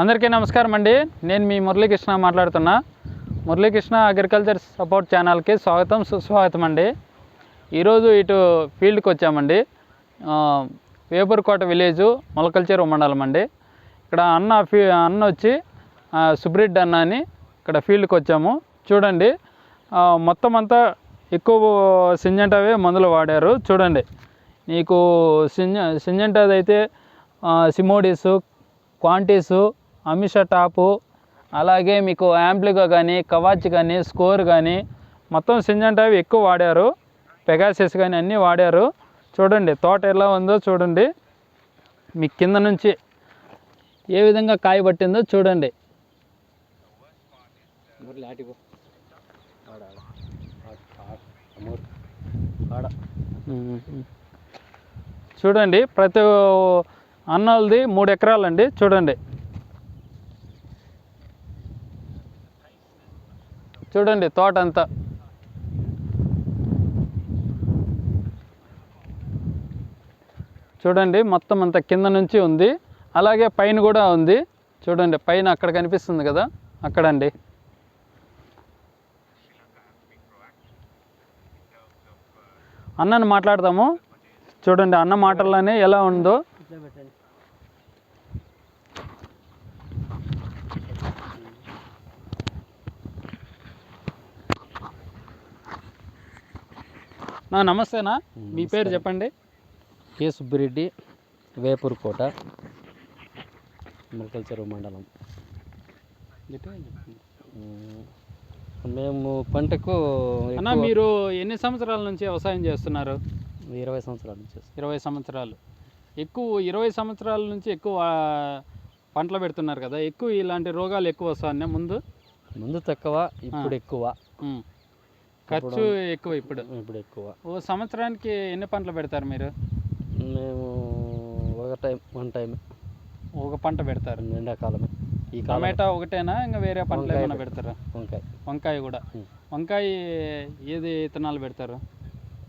అందరికీ నమస్కారం అండి. నేను మీ మురళీకృష్ణ మాట్లాడుతున్నా. మురళీకృష్ణ అగ్రికల్చర్ సపోర్ట్ ఛానల్కి స్వాగతం సుస్వాగతం అండి. ఈరోజు ఇటు ఫీల్డ్కి వచ్చామండి. వేపూర్కోట విలేజ్ మొలకల్చేరు మండలం అండి. ఇక్కడ అన్న ఫీ అన్న వచ్చి సుబ్రిడ్ అన్న అని ఇక్కడ ఫీల్డ్కి వచ్చాము. చూడండి. మొత్తం అంతా ఎక్కువ సింజంటావే మందులు వాడారు. చూడండి. నీకు సింజ సింజంటాది అయితే సిమోడిస్ క్వాంటీసు అమిష టాపు అలాగే మీకు యాంప్లిగా కానీ కవాచ్ కానీ స్కోర్ కానీ మొత్తం సింజంటావి ఎక్కువ వాడారు. పెగాసిస్ కానీ అన్నీ వాడారు. చూడండి తోట ఎలా ఉందో చూడండి. మీ కింద నుంచి ఏ విధంగా కాయ పట్టిందో చూడండి. చూడండి ప్రతి అన్నలది మూడు ఎకరాలండి. చూడండి. చూడండి తోట అంతా. చూడండి మొత్తం అంతా కింద నుంచి ఉంది. అలాగే పైన కూడా ఉంది. చూడండి పైన అక్కడ కనిపిస్తుంది కదా అక్కడండి. అన్నని మాట్లాడదాము. చూడండి అన్న మాటల్లోనే ఎలా ఉందో. నా నమస్తేనా? మీ పేరు చెప్పండి. కె. సుబ్బిరెడ్డి వేపూరు కోట మెరకల్చెరు మండలం. మేము పంటకు అన్న మీరు ఎన్ని సంవత్సరాల నుంచి వ్యవసాయం చేస్తున్నారు? ఇరవై సంవత్సరాల నుంచి. ఇరవై సంవత్సరాలు. ఎక్కువ ఇరవై సంవత్సరాల నుంచి ఎక్కువ పంటలు పెడుతున్నారు కదా ఎక్కువ ఇలాంటి రోగాలు ఎక్కువ వస్తాయి ముందు? ముందు తక్కువ ఇప్పుడు ఎక్కువ. ఖర్చు ఎక్కువ ఇప్పుడు. ఇప్పుడు ఎక్కువ. ఓ సంవత్సరానికి ఎన్ని పంటలు పెడతారు మీరు? మేము ఒక టైం వన్ టైం ఒక పంట పెడతారు. ఎండాకాలమే. ఈ టమాటా ఒకటేనా ఇంకా వేరే పంటలు ఏమైనా పెడతారా? వంకాయ. వంకాయ కూడా. వంకాయ ఏది విత్తనాలు పెడతారు?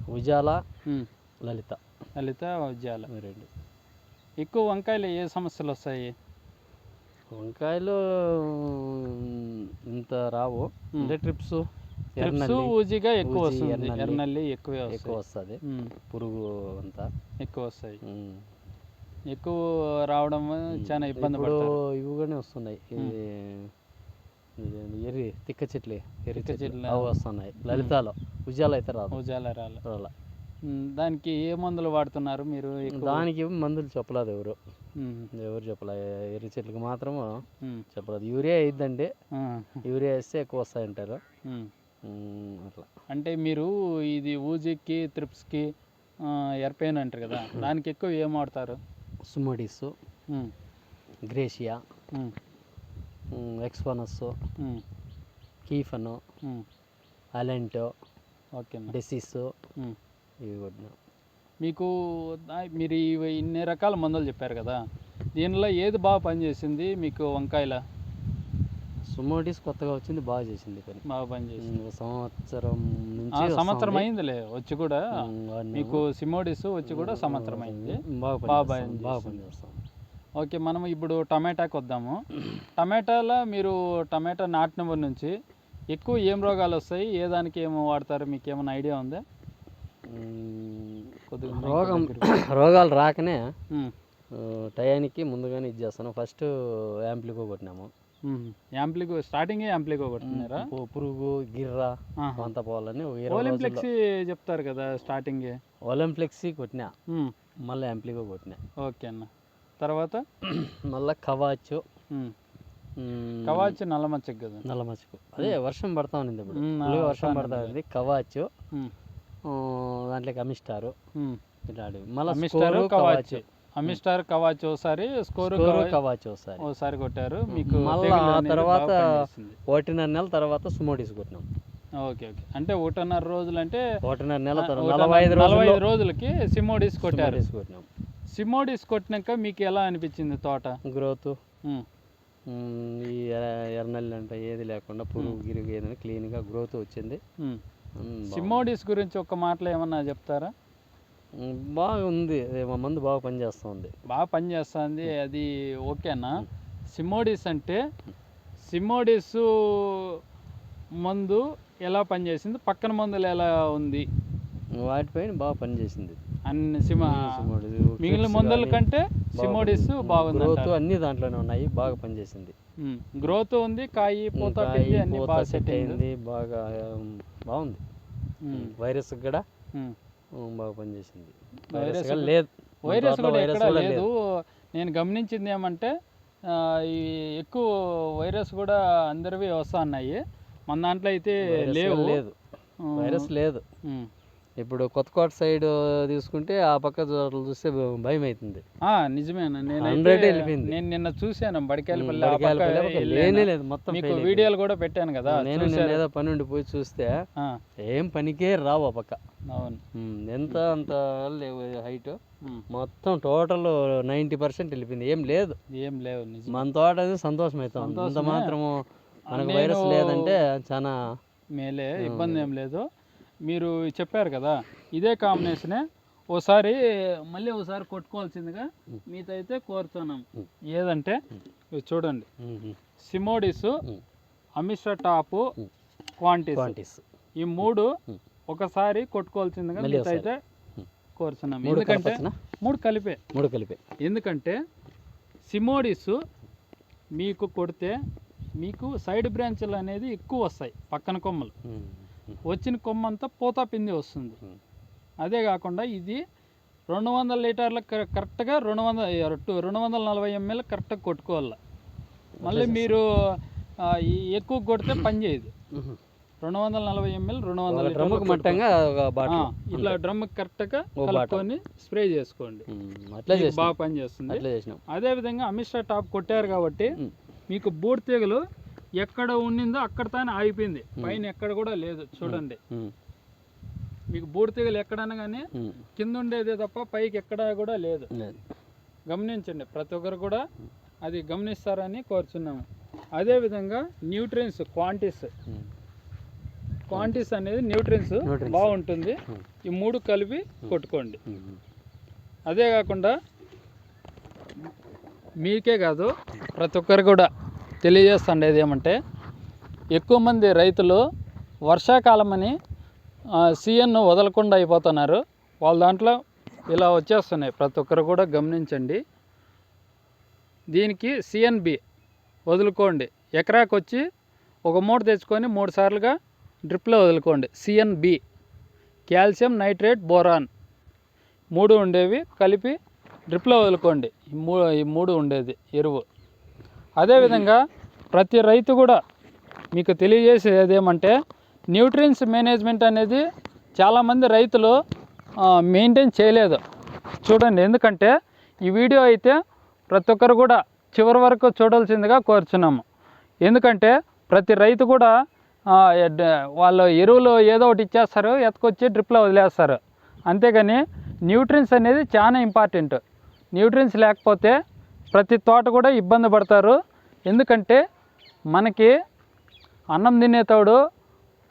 ఉజాల. లలిత. లలిత ఈ రెండు. ఎక్కువ వంకాయలు ఏ సమస్యలు వస్తాయి? వంకాయలు ఇంత రావు. అంటే ట్రిప్స్. ఊజిగా ఎక్కువ వస్తుంది. ఎర్రనల్లి ఎక్కువే ఎక్కువ వస్తుంది. పురుగు అంతా. ఎక్కువ వస్తాయి. ఎక్కువ రావడం చాలా ఇబ్బంది పడతారు. ఇవి కూడా వస్తున్నాయి ఎర్రి తిక్క చెట్లు. ఎర్రి చెట్లు. అవి వస్తున్నాయి. లలితాలో. ఉజాల అయితే రాదు. ఉజాల రాల. దానికి ఏ మందులు వాడుతున్నారు మీరు దానికి మందులు చెప్పలేదు ఎవరు. ఎవరు చెప్పలే? ఎర్రి చెట్లకు మాత్రము చెప్పలేదు. యూరియా అయిద్దండి ఆ, యూరియా వేస్తే ఎక్కువ వస్తాయంటారు. అట్లా. అంటే మీరు ఇది ఊజికి త్రిప్స్కి ఎర్పెయిన్ అంటారు కదా దానికి ఎక్కువ ఏం వాడతారు? సుమోడిస్ గ్రేషియా ఎక్స్పనస్ కీఫను. అలెంటో ఓకేనా డెసిస్. ఇవి కొట్టినా. మీకు మీరు ఇవి ఇన్ని రకాల మందులు చెప్పారు కదా దీనిలో ఏది బాగా పనిచేసింది మీకు వంకాయల? సుమోడిస్ కొత్తగా వచ్చింది బాగా చేసింది పని బాగా పనిచేసింది ఉమ్, సంవత్సరం నుంచి సంవత్సరం అయిందిలే వచ్చి కూడా. మీకు సిమోడిస్ వచ్చి కూడా సంవత్సరం అయింది బాగా బాగా పనిచేస్తాం, బాగా పనిచేసింది. పనిచేస్తాం ఓకే మనం ఇప్పుడు టమాటాకి వద్దాము టమాటాలో మీరు టమాటా నాటినప్పటి నుంచి ఎక్కువ ఏం రోగాలు వస్తాయి? ఏ దానికి ఏమో వాడతారు? మీకు ఏమైనా ఐడియా ఉందా? కొద్దిగా రోగం రోగాలు రాకనే టయానికి ముందుగానే ఇది చేస్తాను. ఫస్ట్ యాంప్లికో కొట్టినాము. ఉమ్. యాంప్లిగో స్టార్టింగే యాంప్లిగో కొడుతున్నారా? పురుగు గిర్రా. వంత పోవాలని ఓలింప్లెక్సీ చెప్తారు కదా స్టార్టింగే? ఒలింప్లెక్సీ కొట్టినా. మళ్ళీ యాంప్లికో కొట్టినా. ఓకే అన్న. తర్వాత? మళ్ళీ కవాచు. కవాచి నల్ల మచ్చకి కదా? నల్ల మచ్చుకు అదే వర్షం పడతా ఉన్నింది ఇప్పుడు. వర్షం పడతా ఉంది కవాచు. అమిస్టారు ఉమ్. ఇట్లాంటివి. మళ్ళీ కవాచి. అమిస్టార్ కవాచి ఒకసారి స్కోరు కవా- కవాచు ఒకసారి ఒకసారి కొట్టారు. మీకు మళ్ళా ఆ తర్వాత. ఒకటిన్నర నెలల తర్వాత సుమోడిస్ కొట్టినాం. Okay okay. అంటే ఒకటిన్నర రోజులు అంటే ఒకటిన్నర నెల నలభై ఐదు నలభై ఐదు రోజులకి సిమోడిస్ కొట్టారు. సుమోడిస్ కొట్టినాం. సిమోడిస్ కొట్టినాక మీకు ఎలా అనిపించింది తోట? గ్రోత్. ఈ ఎర్రనల్లి అంటే ఏది లేకుండా పురుగు గిరుగు ఏదైనా క్లీన్గా గ్రోత్ వచ్చింది. సిమోడిస్ గురించి ఒక మాటలో ఏమన్నా చెప్తారా? బాగుంది. మా మందు బాగా పనిచేస్తుంది. బాగా పనిచేస్తుంది. అది ఓకేనా? సిమోడిస్ అంటే సిమోడిస్ మందు ఎలా పనిచేసింది? పక్కన మందులు ఎలా ఉంది? వాటిపైన బాగా పనిచేసింది. అన్ని సిమ మిగిలిన మందుల కంటే సిమోడిస్. బాగుంది గ్రోత్ అన్ని దాంట్లోనే ఉన్నాయి. బాగా పనిచేసింది. గ్రోత్ ఉంది కాయి పూత అన్ని బాగా సెట్ అయింది. బాగా బాగుంది. వైరస్ కూడా. బాగా పనిచేసింది. వైరస్ లేదు. వైరస్ కూడా ఎక్కడ లేదు. నేను గమనించింది ఏమంటే ఈ ఎక్కువ వైరస్ కూడా అందరివి వస్తా ఉన్నాయి మన దాంట్లో అయితే లేవు. లేదు. వైరస్ లేదు. ఇప్పుడు కొత్తకోట సైడ్ తీసుకుంటే ఆ పక్క తోటలు చూస్తే భయం అవుతుంది నిజమేనా? హండ్రెడ్ నేనైతే వెళ్ళిపోయింది. నేను నిన్న చూశాను బడికాయలపల్లి. లేనే లేదు మొత్తం మీకు. వీడియోలు కూడా పెట్టాను కదా నేను ఏదో పని ఉండి పోయి చూస్తే ఏం పనికే రావు ఆ పక్క. అవును. ఎంత అంత లేవు హైట్. మొత్తం టోటల్ నైంటీ పర్సెంట్ వెళ్ళిపోయింది. ఏం లేదు. ఏం లేవు మన తోట సంతోషం అవుతాం అంత. మాత్రము మనకు నేను- వైరస్ లేదంటే చాలా మేలే ఇబ్బంది ఏం లేదు. మీరు చెప్పారు కదా ఇదే కాంబినేషనే ఓసారి మళ్ళీ ఒకసారి కొట్టుకోవాల్సిందిగా మీతో అయితే కోరుతున్నాం. ఏదంటే చూడండి. సిమోడిస్ అమిష టాపు క్వాంటిస్ ఈ మూడు. ఒకసారి కొట్టుకోవాల్సిందిగా మీతో అయితే. కోరుతున్నాం. మూడు ఎందుకంటే? మూడు కలిపే. మూడు కలిపే. ఎందుకంటే సిమోడిస్ మీకు కొడితే మీకు సైడ్ బ్రాంచ్లు అనేది ఎక్కువ వస్తాయి పక్కన కొమ్మలు. వచ్చిన కొమ్మ అంతా పూత పిండి వస్తుంది. అదే కాకుండా ఇది రెండు వందల లీటర్ల కర- కరెక్ట్గా రెండు వందల టు- రెండు వందల నలభై ఎంఎల్ కరెక్ట్గా కొట్టుకోవాలి. మళ్ళీ మీరు ఎక్కువ కొడితే పని చేయదు. రెండు వందల నలభై ఎంఎల్ రెండు వందల ఒక డ్రమ్ముకు మట్టంగా ఇట్లా డ్రమ్ కరెక్ట్గా. కలుపుకొని స్ప్రే చేసుకోండి. అట్లా బాగా పని చేస్తుంది. అదే విధంగా అమిషా టాప్ కొట్టారు కాబట్టి మీకు బూడ్ తీగలు ఎక్కడ ఉండిందో అక్కడ తానే ఆగిపోయింది పైన ఎక్కడ కూడా లేదు. చూడండి. మీకు బూడ్ తీగలు ఎక్కడన్నా కానీ. కింద ఉండేదే తప్ప పైకి ఎక్కడా కూడా లేదు. గమనించండి ప్రతి ఒక్కరు కూడా అది గమనిస్తారని కోరుచున్నాము. అదేవిధంగా న్యూట్రియన్స్ క్వాంటిస్. క్వాంటిస్ అనేది న్యూట్రియన్స్. బాగుంటుంది. ఈ మూడు కలిపి కొట్టుకోండి. అదే కాకుండా మీకే కాదు ప్రతి ఒక్కరు కూడా తెలియజేస్తుండేది ఏమంటే ఎక్కువ మంది రైతులు వర్షాకాలం అని వదలకుండా అయిపోతున్నారు. వాళ్ళ దాంట్లో ఇలా వచ్చేస్తున్నాయి. ప్రతి ఒక్కరు కూడా గమనించండి. దీనికి సిఎన్బి వదులుకోండి. ఎకరాకు వచ్చి ఒక మూట తెచ్చుకొని మూడు సార్లుగా డ్రిప్లో వదులుకోండి. సిఎన్బి. Calcium nitrate boron. మూడు ఉండేవి కలిపి డ్రిప్లో వదులుకోండి. మూ ఈ మూడు ఉండేది ఎరువు. అదేవిధంగా ప్రతి రైతు కూడా మీకు తెలియజేసేది ఏమంటే న్యూట్రియన్స్ మేనేజ్మెంట్ అనేది చాలామంది రైతులు మెయింటైన్ చేయలేదు. చూడండి ఎందుకంటే ఈ వీడియో అయితే ప్రతి ఒక్కరు కూడా చివరి వరకు చూడాల్సిందిగా కోరుచున్నాము. ఎందుకంటే ప్రతి రైతు కూడా వాళ్ళు ఎరువులు ఏదో ఒకటి ఇచ్చేస్తారు ఎత్తుకొచ్చి డ్రిప్లో వదిలేస్తారు. అంతేగాని న్యూట్రియన్స్ అనేది చాలా ఇంపార్టెంట్. న్యూట్రియన్స్ లేకపోతే ప్రతి తోట కూడా ఇబ్బంది పడతారు. ఎందుకంటే మనకి అన్నం తినేతోడు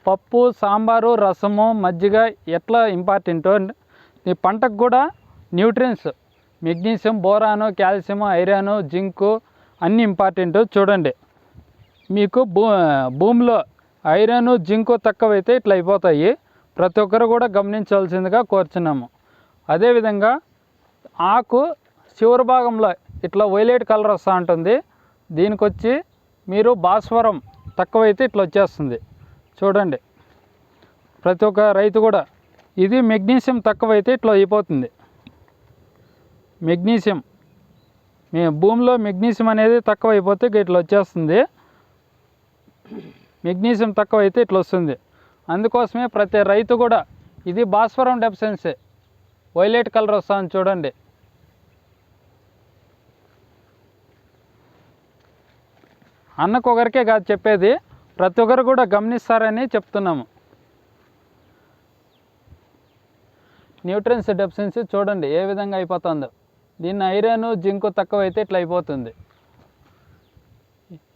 పప్పు సాంబారు రసము మజ్జిగ ఎట్లా ఇంపార్టెంటో ఈ పంటకు కూడా nutrients magnesium boron calcium iron zinc అన్నీ ఇంపార్టెంట్ చూడండి. మీకు భూ భూమిలో ఐరన్ జింకు తక్కువైతే ఇట్లా అయిపోతాయి. ప్రతి ఒక్కరు కూడా గమనించవలసిందిగా కోరుచున్నాము. అదేవిధంగా ఆకు చివరి భాగంలో ఇట్లా వైలెట్ కలర్ వస్తూ ఉంటుంది దీనికి వచ్చి మీరు భాస్వరం తక్కువైతే ఇట్లా వచ్చేస్తుంది. చూడండి. ప్రతి ఒక్క రైతు కూడా ఇది మెగ్నీషియం తక్కువైతే ఇట్లా అయిపోతుంది. మెగ్నీషియం. మీ భూమిలో మెగ్నీషియం అనేది తక్కువ అయిపోతే ఇట్లా వచ్చేస్తుంది. మెగ్నీషియం తక్కువ అయితే ఇట్లా వస్తుంది. అందుకోసమే ప్రతి రైతు కూడా ఇది భాస్వరం డెఫిషియన్సీ. వైలెట్ కలర్ వస్తుంది చూడండి. అన్నకు ఒకరికే కాదు చెప్పేది. ప్రతి ఒక్కరు కూడా గమనిస్తారని చెప్తున్నాము. న్యూట్రియన్స్ డెఫిషియన్సీ చూడండి ఏ విధంగా అయిపోతుందో. దీన్ని ఐరన్ జింకు తక్కువ అయితే ఇట్లా అయిపోతుంది.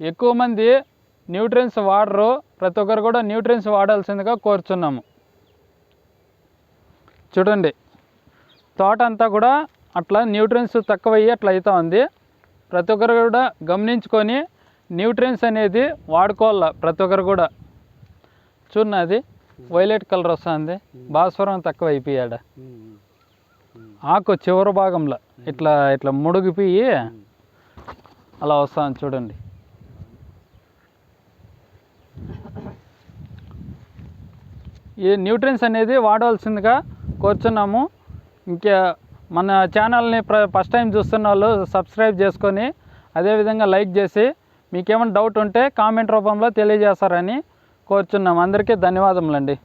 ఎక్కువ మంది న్యూట్రియన్స్ వాడరు. ప్రతి ఒక్కరు కూడా న్యూట్రియన్స్ వాడాల్సిందిగా కోరుచున్నాము. చూడండి తోట అంతా కూడా అట్లా న్యూట్రియన్స్ తక్కువ అయ్యి అట్లా అవుతా ఉంది. ప్రతి ఒక్కరు కూడా గమనించుకొని న్యూట్రియన్స్ అనేది వాడుకోవాల ప్రతి ఒక్కరు కూడా. చూడండి అది వైలెట్ కలర్ వస్తుంది భాస్వరం తక్కువ అయిపోయాడ ఆకు చివరి భాగంలో ఇట్లా ఇట్లా ముడిగిపోయి అలా వస్తుంది చూడండి. ఈ న్యూట్రియన్స్ అనేది వాడవలసిందిగా కోరుచున్నాము. ఇంకా మన ఛానల్ని ప్ర ఫస్ట్ టైం చూస్తున్న వాళ్ళు సబ్స్క్రైబ్ చేసుకొని అదేవిధంగా లైక్ చేసి మీకేమైనా డౌట్ ఉంటే కామెంట్ రూపంలో తెలియజేస్తారని కోరుచున్నాం. అందరికీ ధన్యవాదములండి.